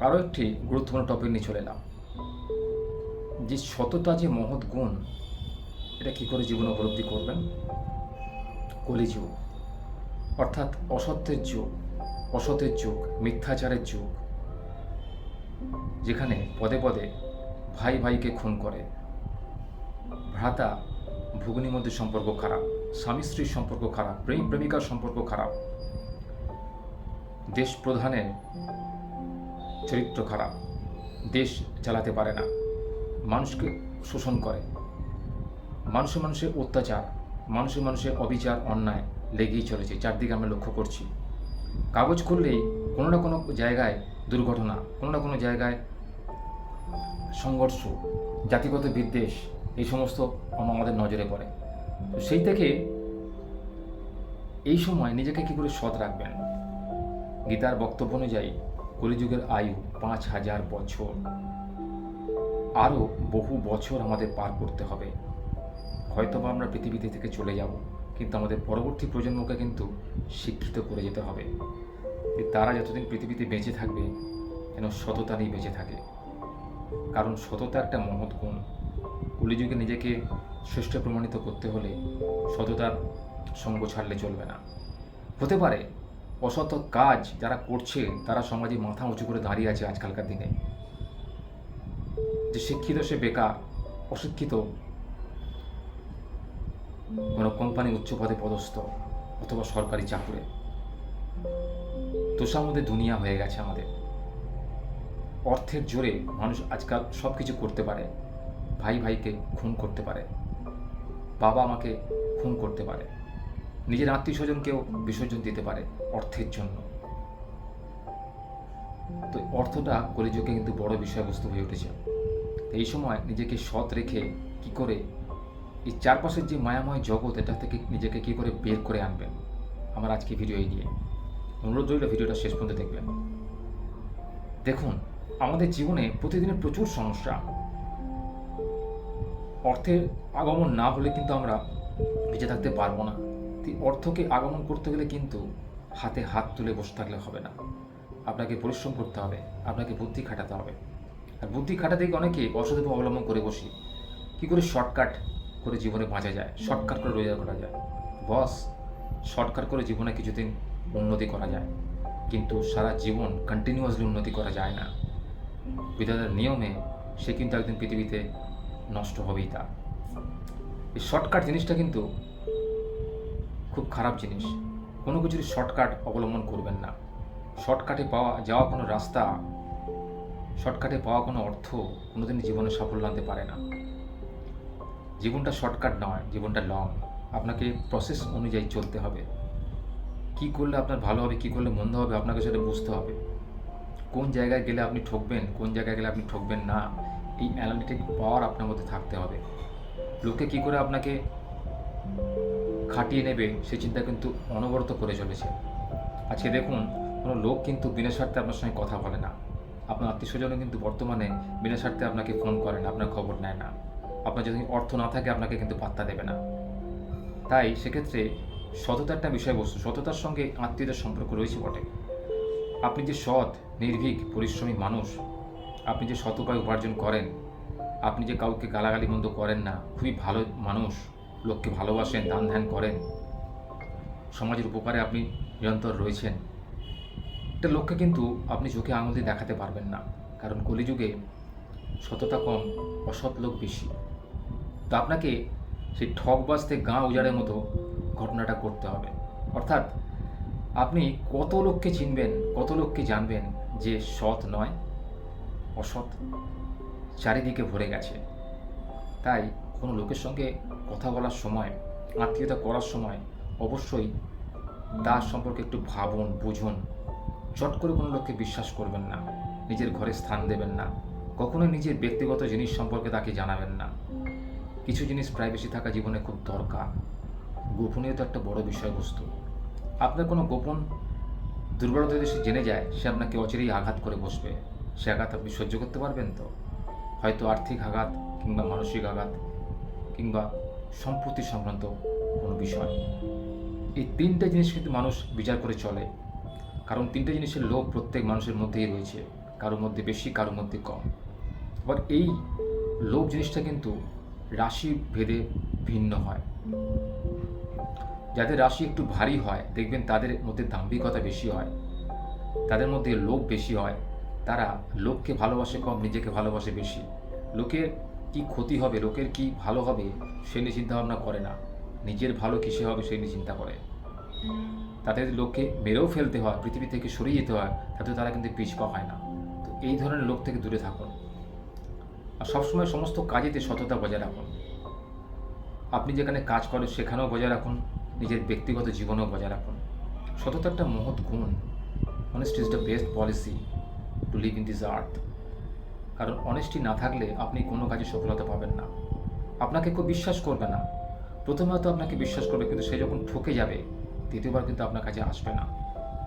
আরও একটি গুরুত্বপূর্ণ টপিক নিয়ে চলে এলাম। যে সততা যে মহৎ গুণ, এটা কী করে জীবন উপলব্ধি করবেন? কলিযুগ। অর্থাৎ অসত্যের যুগ, অসতের যুগ, মিথ্যাচারের যুগ, যেখানে পদে পদে ভাই ভাইকে খুন করে। ভ্রাতা, ভুগনির মধ্যে সম্পর্ক খারাপ, স্বামী স্ত্রীর সম্পর্ক খারাপ প্রেম প্রেমিকার সম্পর্ক খারাপ। দেশ প্রধানের চরিত্র খারাপ। দেশ চালাতে পারে না। মানুষকে শোষণ করে। মানুষে মানুষের অত্যাচার, মানুষে মানুষের অবিচার, অন্যায় লেগেই চলেছে। চারদিকে আমরা লক্ষ্য করছি। কাগজ খুললেই কোনো না কোনো জায়গায় দুর্ঘটনা, কোনো না কোনো জায়গায় সংঘর্ষ, জাতিগত বিদ্বেষ, এই সমস্ত আমাদের নজরে পড়ে। তো সেই থেকে এই সময় নিজেকে কী করে সৎ রাখবেন? গীতার বক্তব্য অনুযায়ী কলিযুগের আয়ু পাঁচ হাজার বছর। আরও বহু বছর আমাদের পার করতে হবে। হয়তোবা আমরা পৃথিবীতে থেকে চলে যাব, কিন্তু আমাদের পরবর্তী প্রজন্মকে কিন্তু শিক্ষিত করে যেতে হবে। তারা যতদিন পৃথিবীতে বেঁচে থাকবে, যেন সততা নিয়ে বেঁচে থাকে। কারণ সততা একটা মহৎ গুণ। কলিযুগে নিজেকে শ্রেষ্ঠ প্রমাণিত করতে হলে সততার সঙ্গ ছাড়লে চলবে না। হতে পারে অসৎ কাজ যারা করছে, তারা সমাজে মাথা উঁচু করে দাঁড়িয়ে আছে আজকালকার দিনে। যে শিক্ষিত সে বেকার, অশিক্ষিত, কোনো কোম্পানি উচ্চ পদে পদস্থ অথবা সরকারি চাকুরে। তোষার মধ্যে দুনিয়া হয়ে গেছে আমাদের। অর্থের জোরে মানুষ আজকাল সব কিছু করতে পারে। ভাই ভাইকে খুন করতে পারে। বাবা আমাকে খুন করতে পারে। নিজের আত্মীয় স্বজনকেও বিসর্জন দিতে পারে অর্থের জন্য। তো অর্থটা কলিযুগে কিন্তু বড় বিষয়বস্তু হয়ে উঠেছে। এই সময় নিজেকে সৎ রেখে কি করে এই চারপাশের যে মায়াময় জগৎ, এটা থেকে নিজেকে কি করে বের করে আনবেন? আমার আজকে ভিডিও এই নিয়ে। অনুরোধ রইল ভিডিওটা শেষ পর্যন্ত দেখবেন। দেখুন, আমাদের জীবনে প্রতিদিনের প্রচুর সমস্যা। অর্থের আগমন না হলে কিন্তু আমরা বেঁচে থাকতে পারব না। অর্থকে আগমন করতে গেলে কিন্তু হাতে হাত তুলে বসে থাকলে হবে না। আপনাকে পরিশ্রম করতে হবে, আপনাকে বুদ্ধি খাটাতে হবে। আর বুদ্ধি খাটাতে গিয়ে অনেকে অসৎ অবলম্বন করে বসি। কী করে শর্টকাট করে জীবনে বাঁচা যায়? শর্টকাট করে রোজগার করা যায়। বস শর্টকাট করে জীবনে কিছুদিন উন্নতি করা যায়। কিন্তু সারা জীবন কন্টিনিউয়াসলি উন্নতি করা যায় না। বিধাতার নিয়মে সে কিন্তু একদিন পৃথিবীতে নষ্ট হবেই তা। এই শর্টকাট জিনিসটা কিন্তু খুব খারাপ জিনিস। কোনো কিছুরই শর্টকাট অবলম্বন করবেন না। শর্টকাটে পাওয়া, যাওয়া কোনো রাস্তা, শর্টকাটে পাওয়া কোনো অর্থ কোনোদিন জীবনে সাফল্য আনতে পারে না। জীবনটা শর্টকাট নয়, জীবনটা লং। আপনাকে প্রসেস অনুযায়ী চলতে হবে। কি করলে আপনার ভালো হবে, কি করলে মন্দ হবে, আপনাকে সেটা বুঝতে হবে। কোন জায়গায় গেলে আপনি ঠকবেন, কোন জায়গায় গেলে আপনি ঠকবেন না, এই অ্যানালিটিক পাওয়ার আপনার মধ্যে থাকতে হবে। লোকে কি করে আপনাকে খাটিয়ে নেবে, সে চিন্তা কিন্তু অনবরত করে চলেছে। আজকে দেখুন, কোনো লোক কিন্তু বিনা স্বার্থে আপনার সঙ্গে কথা বলে না। আপনার আত্মীয় স্বজনও কিন্তু বর্তমানে বিনা স্বার্থে আপনাকে ফোন করে না, আপনার খবর নেয় না। আপনার যদি অর্থ না থাকে, আপনাকে কিন্তু পাত্তা দেবে না। তাই সেক্ষেত্রে সততা একটা বিষয়বস্তু, সততার সঙ্গে আত্মীয়তার সম্পর্ক রয়েছে বটে। আপনি যে সৎ, নির্ভীক, পরিশ্রমী মানুষ, আপনি যে সৎ উপায় উপার্জন করেন, আপনি যে কাউকে গালাগালি মন্দ করেন না, খুবই ভালো মানুষ লোককে ভালোবাসেন, দান ধ্যান করেন। সমাজের উপকারে আপনি নিরন্তর রয়েছেন। একটা লোককে কিন্তু আপনি চোখে আঙুল দিয়ে দেখাতে পারবেন না, কারণ কলিযুগে সততা কম, অসৎ লোক বেশি। তো আপনাকে সেই ঠক বাজতে গাঁ উজাড়ের মতো ঘটনাটা করতে হবে। অর্থাৎ আপনি কত লোককে চিনবেন, কত লোককে জানবেন যে সৎ নয়, অসৎ চারিদিকে ভরে গেছে। তাই কোনো লোকের সঙ্গে কথা বলার সময়, আত্মীয়তা করার সময় অবশ্যই তার সম্পর্কে একটু ভাবুন, বুঝুন। চট করে কোনো লোককে বিশ্বাস করবেন না, নিজের ঘরে স্থান দেবেন না, কখনো নিজের ব্যক্তিগত জিনিস সম্পর্কে তাকে জানাবেন না। কিছু জিনিস প্রাইভেসি থাকা জীবনে খুব দরকার। গোপনীয়তা একটা বড় বিষয়বস্তু। আপনার কোনো গোপন দুর্বলতা যদি সে জেনে যায়, সে আপনাকে অচিরেই আঘাত করে বসবে। সে আঘাত আপনি সহ্য করতে পারবেন তো? হয়তো আর্থিক আঘাত কিংবা মানসিক আঘাত। কিংবা সম্পত্তি সংক্রান্ত কোনো বিষয়। এই তিনটে জিনিস কিন্তু মানুষ বিচার করে চলে। কারণ তিনটে জিনিসের লোভ প্রত্যেক মানুষের মধ্যেই রয়েছে, কারোর মধ্যে বেশি, কারোর মধ্যে কম। আবার এই লোভ জিনিসটা কিন্তু রাশি ভেদে ভিন্ন হয়। যাদের রাশি একটু ভারী হয়, দেখবেন তাদের মধ্যে দাম্ভিকতা বেশি হয়, তাদের মধ্যে লোভ বেশি হয়। তারা লোককে ভালোবাসে কম, নিজেকে ভালোবাসে বেশি। লোকের কি ক্ষতি হবে, লোকের কি ভালো হবে সে নিয়ে চিন্তা ভাবনা করে না। নিজের ভালো কিসে হবে, সেই নিয়ে চিন্তা করে। তাদের লোককে মেরেও ফেলতে হয়, পৃথিবী থেকে সরিয়ে যেতে হয় তাতে তারা কিন্তু পিছপা হয় না। তো এই ধরনের লোক থেকে দূরে থাকুন। আর সবসময় সমস্ত কাজেতে সততা বজায় রাখুন। আপনি যেখানে কাজ করেন, সেখানেও বজায় রাখুন। নিজের ব্যক্তিগত জীবনেও বজায় রাখুন। সততা একটা মহৎ গুণ। Honesty is the best policy to live in this earth কারণ অনেস্টি না থাকলে আপনি কোনো কাজে সফলতা পাবেন না। আপনাকে কেউ বিশ্বাস করবে না। প্রথমে হয়তো আপনাকে বিশ্বাস করবে, কিন্তু সে যখন ঠকে যাবে, দ্বিতীয়বার কিন্তু আপনার কাছে আসবে না।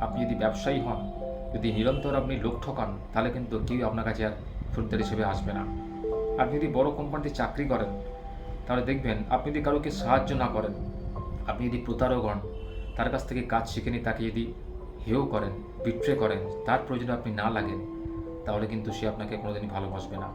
আপনি যদি ব্যবসায়ী হন, যদি নিরন্তর আপনি লোক ঠকান, তাহলে কিন্তু কেউ আপনার কাছে আর খরিদ্দার হিসেবে আসবে না। আপনি যদি বড় কোম্পানিতে চাকরি করেন, তাহলে দেখবেন আপনি যদি কারোকে সাহায্য না করেন, আপনি যদি প্রতারক হন, তার কাছ থেকে কাজ শিখে নিয়ে তাকে যদি হেও করেন বিট্রে করেন, তার প্রয়োজনে আপনি না লাগেন। তাহলে কিন্তু সে আপনাকে কোনোদিনই ভালোবাসবে না।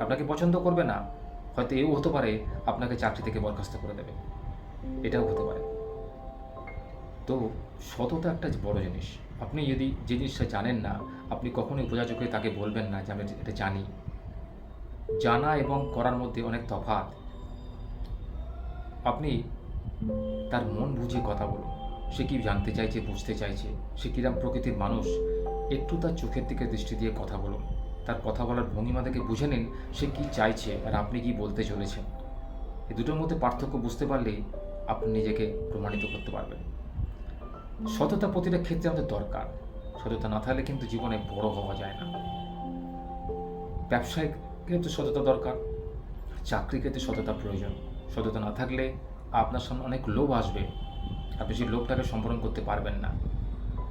আপনাকে পছন্দ করবে না। হয়তো এও হতে পারে আপনাকে চাকরি থেকে বরখাস্ত করে দেবে। এটাও হতে পারে। তো সততা একটা বড় জিনিস। আপনি যদি যে জিনিসটা জানেন না, আপনি কখনোই করে তাকে বলবেন না যে, আমি এটা জানি। জানা এবং করার মধ্যে অনেক তফাৎ। আপনি তার মন বুঝিয়ে কথা বলুন। সে কি জানতে চাইছে, বুঝতে চাইছে? সে কিরাম প্রকৃতির মানুষ? একটু তার চোখের দিকে দৃষ্টি দিয়ে কথা বলুন তার কথা বলার ভঙ্গিমা থেকে বুঝে নিন সে কি চাইছে আর আপনি কি বলতে চলেছেন। এই দুটোর মধ্যে পার্থক্য বুঝতে পারলেই আপনি নিজেকে প্রমাণিত করতে পারবেন। সততা প্রতিটা ক্ষেত্রে আমাদের দরকার। সততা না থাকলে কিন্তু জীবনে বড় হওয়া যায় না। ব্যবসায়িক ক্ষেত্রে সততা দরকার, চাকরি ক্ষেত্রে সততা প্রয়োজন। সততা না থাকলে আপনার সামনে অনেক লোভ আসবে। আপনি সেই লোভটাকে সম্বরণ করতে পারবেন না।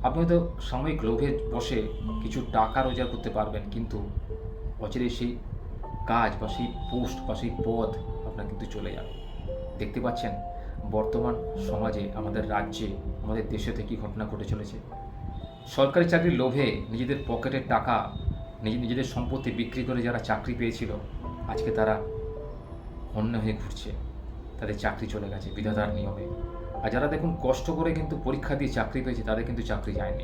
আপনি হয়তো সাময়িক লোভে বসে কিছু টাকা রোজগার করতে পারবেন, কিন্তু অচিরে সেই কাজ বা সেই পোস্ট বা সেই পদ আপনার কিন্তু চলে যাবে। দেখতে পাচ্ছেন, বর্তমান সমাজে, আমাদের রাজ্যে, আমাদের দেশে থেকে ঘটনা ঘটে চলেছে। সরকারি চাকরির লোভে নিজেদের পকেটের টাকা, নিজ, নিজেদের সম্পত্তি বিক্রি করে যারা চাকরি পেয়েছিল, আজকে তারা অন্য হয়ে ঘুরছে। তাদের চাকরি চলে গেছে, বিধাতার নিয়মে। আর যারা দেখুন কষ্ট করে কিন্তু পরীক্ষা দিয়ে চাকরি পেয়েছে, তাদের কিন্তু চাকরি যায়নি।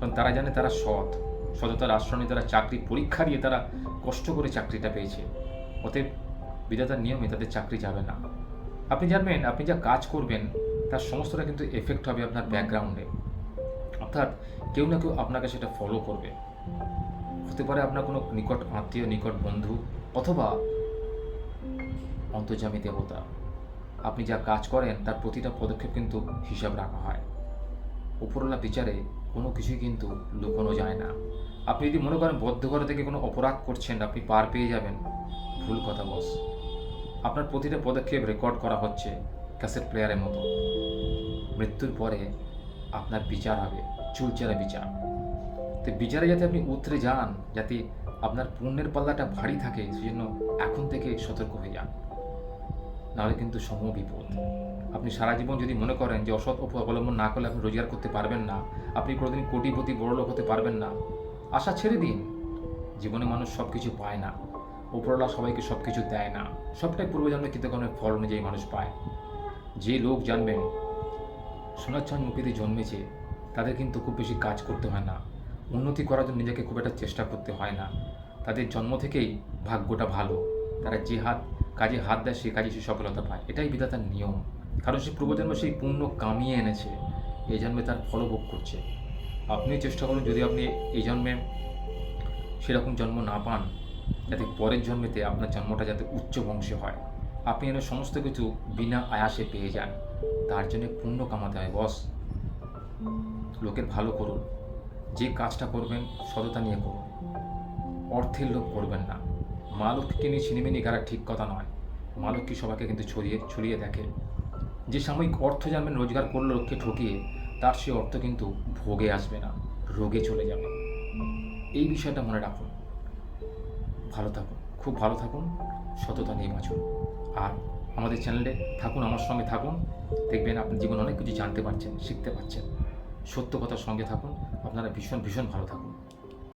কারণ তারা জানে তারা সৎ। সততার আশ্রয় নিয়ে তারা চাকরি, পরীক্ষা দিয়ে তারা কষ্ট করে চাকরিটা পেয়েছে। অতএব বিধাতার নিয়মে তাদের চাকরি যাবে না। আপনি জানবেন, আপনি যা কাজ করবেন, তার সমস্তটা কিন্তু এফেক্ট হবে আপনার ব্যাকগ্রাউন্ডে অর্থাৎ কেউ না কেউ আপনাকে সেটা ফলো করবে। হতে পারে আপনার কোনো নিকট আত্মীয়, নিকট বন্ধু, অথবা অন্তর্জামী দেবতা। আপনি যা কাজ করেন, তার প্রতিটা পদক্ষেপ কিন্তু হিসাব রাখা হয়। উপরওয়ালা বিচারে কোনো কিছুই কিন্তু লুকোনো যায় না। আপনি যদি মনে করেন বদ্ধ ঘরে থেকে কোনো অপরাধ করছেন, আপনি পার পেয়ে যাবেন, ভুল কথা বস। আপনার প্রতিটা পদক্ষেপ রেকর্ড করা হচ্ছে ক্যাসেট প্লেয়ারের মতো। মৃত্যুর পরে আপনার বিচার হবে, চুলচেরা বিচার। তো বিচারে যাতে আপনি উতরে যান, যাতে আপনার পুণ্যের পাল্লাটা ভারী থাকে, সেজন্য এখন থেকে সতর্ক হয়ে যান। নাহলে কিন্তু সম বিপদ। আপনি সারা জীবন যদি মনে করেন যে অসৎ অবলম্বন না করলে আপনি রোজগার করতে পারবেন না, আপনি কোনোদিন কোটিপতি, বড় লোক হতে পারবেন না। আশা ছেড়ে দিন। জীবনে মানুষ সব কিছু পায় না। উপরওয়ালা সবাইকে সব কিছু দেয় না। সবটাই পূর্বজন্মে কৃতকর্মের ফল অনুযায়ী মানুষ পায়। যে লোক জানবেন সোনাচ্ছান মুখেতে জন্মেছে, তাদের কিন্তু খুব বেশি কাজ করতে হয় না। উন্নতি করার জন্য নিজেকে খুব একটা চেষ্টা করতে হয় না। তাদের জন্ম থেকেই ভাগ্যটা ভালো। তারা যে হাত কাজে হাত দেয় সে কাজে সে সফলতা পায়। এটাই বিধাতার নিয়ম। কারণ সে পূর্বজন্মে সেই পুণ্য কামিয়ে এনেছে, এই জন্মে তার ফলভোগ করছে। আপনিও চেষ্টা করুন, যদি আপনি এই জন্মে সেরকম জন্ম না পান, যাতে পরের জন্মেতে আপনার জন্মটা যাতে উচ্চ বংশে হয়। আপনি যেন সমস্ত কিছু বিনা আয়াসে পেয়ে যান, তার জন্য পুণ্য কামাতে হয়, বস। লোকের ভালো করুন। যে কাজটা করবেন, সততা নিয়ে করুন। অর্থের লোভ করবেন না। মা লক্ষ্মীকে নিয়ে ছিনিমিনি করা ঠিক কথা নয়। মা লক্ষ্মী সবাইকে কিন্তু ছড়িয়ে ছড়িয়ে দেখে। যে সাময়িক অর্থ জানবেন, রোজগার করল লোককে ঠকিয়ে, তার সে অর্থ কিন্তু ভোগে আসবে না, রোগে চলে যাবে। এই বিষয়টা মনে রাখুন। ভালো থাকুন, খুব ভালো থাকুন, সততা নিয়ে বাঁচুন। আর আমাদের চ্যানেলে থাকুন, আমার সঙ্গে থাকুন। দেখবেন আপনি জীবনে অনেক কিছু জানতে পারছেন, শিখতে পারছেন। সত্য কথার সঙ্গে থাকুন। আপনারা ভীষণ ভীষণ ভালো থাকুন।